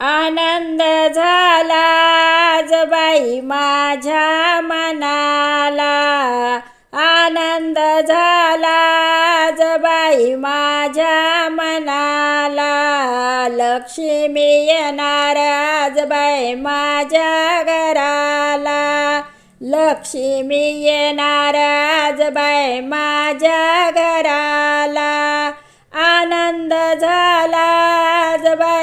आनंद झाला आज बाई माझ्या मनाला. आनंद झाला आज बाई माझ्या मनाला. लक्ष्मी येणार आज बाई माझ्या घराला. लक्ष्मी येणार आज बाई माझ्या घराला. आनंद झाला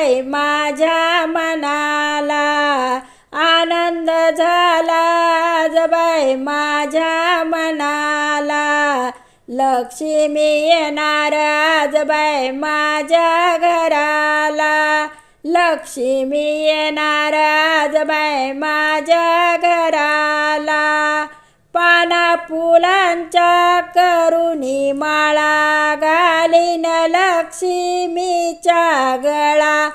आज माझ्या मनाला आनंद झाला आज माझ्या मनाला लक्ष्मी येणार आज माझ्या घराला लक्ष्मी येणार आज माझ्या घरा पाना फुलांच्या करुणी माळा घालीन लक्ष्मीच्या गळा.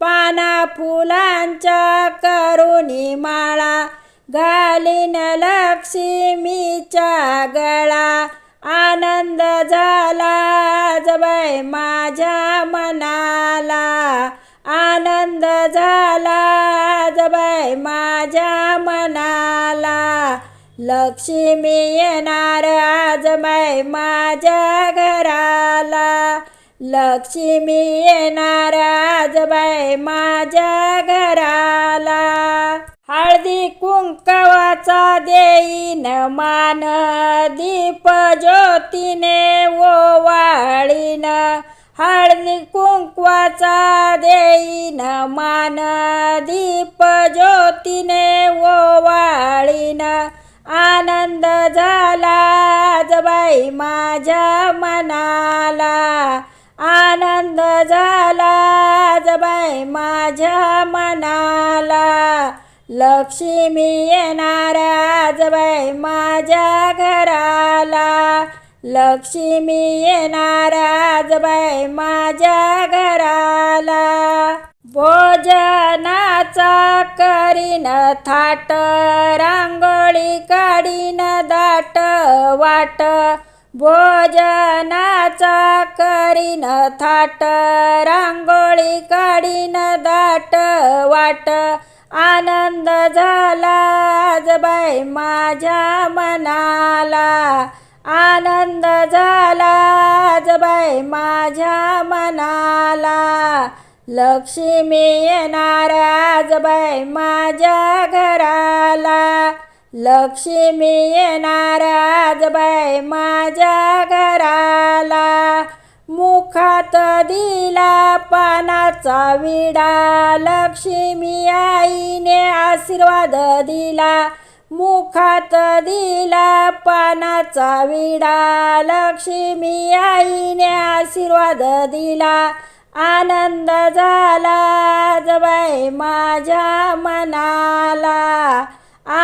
पाना फुलांच्या करुणी माळा घालीन लक्ष्मीच्या गळा. आनंद झाला जबाई माझ्या मनाला. आनंद झाला जबाई माझ्या मना लक्ष्मी येणार आज मै माझ्या घराला. लक्ष्मी येणार आज बाई माझ्या घराला. हळदी कुंकवाचा देईन मान दीप ज्योतीने ओवाळीन हळदी कुंकवाचा देईन मान दीप ज्योतीने ओवाळीन आनंद झाला जबाई माझ्या मनाला. आनंद झाला जबाई माझ्या मनाला. लक्ष्मी येणार जबाई माझ्या घराला. लक्ष्मी येणार जबाई माझ्या घराला. भोजनाचा करीन थाट रांगो काढीन दाट वाट भोजनाचा करीन थाट रांगोळी काढीन दाट वाट. आनंद झाला जबाई माझ्या मनाला. आनंद झाला जबाई माझ्या मनाला. लक्ष्मी येणार आज बाई माझ्या घराला. लक्ष्मी येणार आज बाय माझ्या घराला. मुखात दिला पानाचा विडा. लक्ष्मी आईने आशीर्वाद दिला. मुखात दिला पानाचा विडा. लक्ष्मी आईने आशीर्वाद दिला. आनंद झाला जबाई माझ्या मनाला.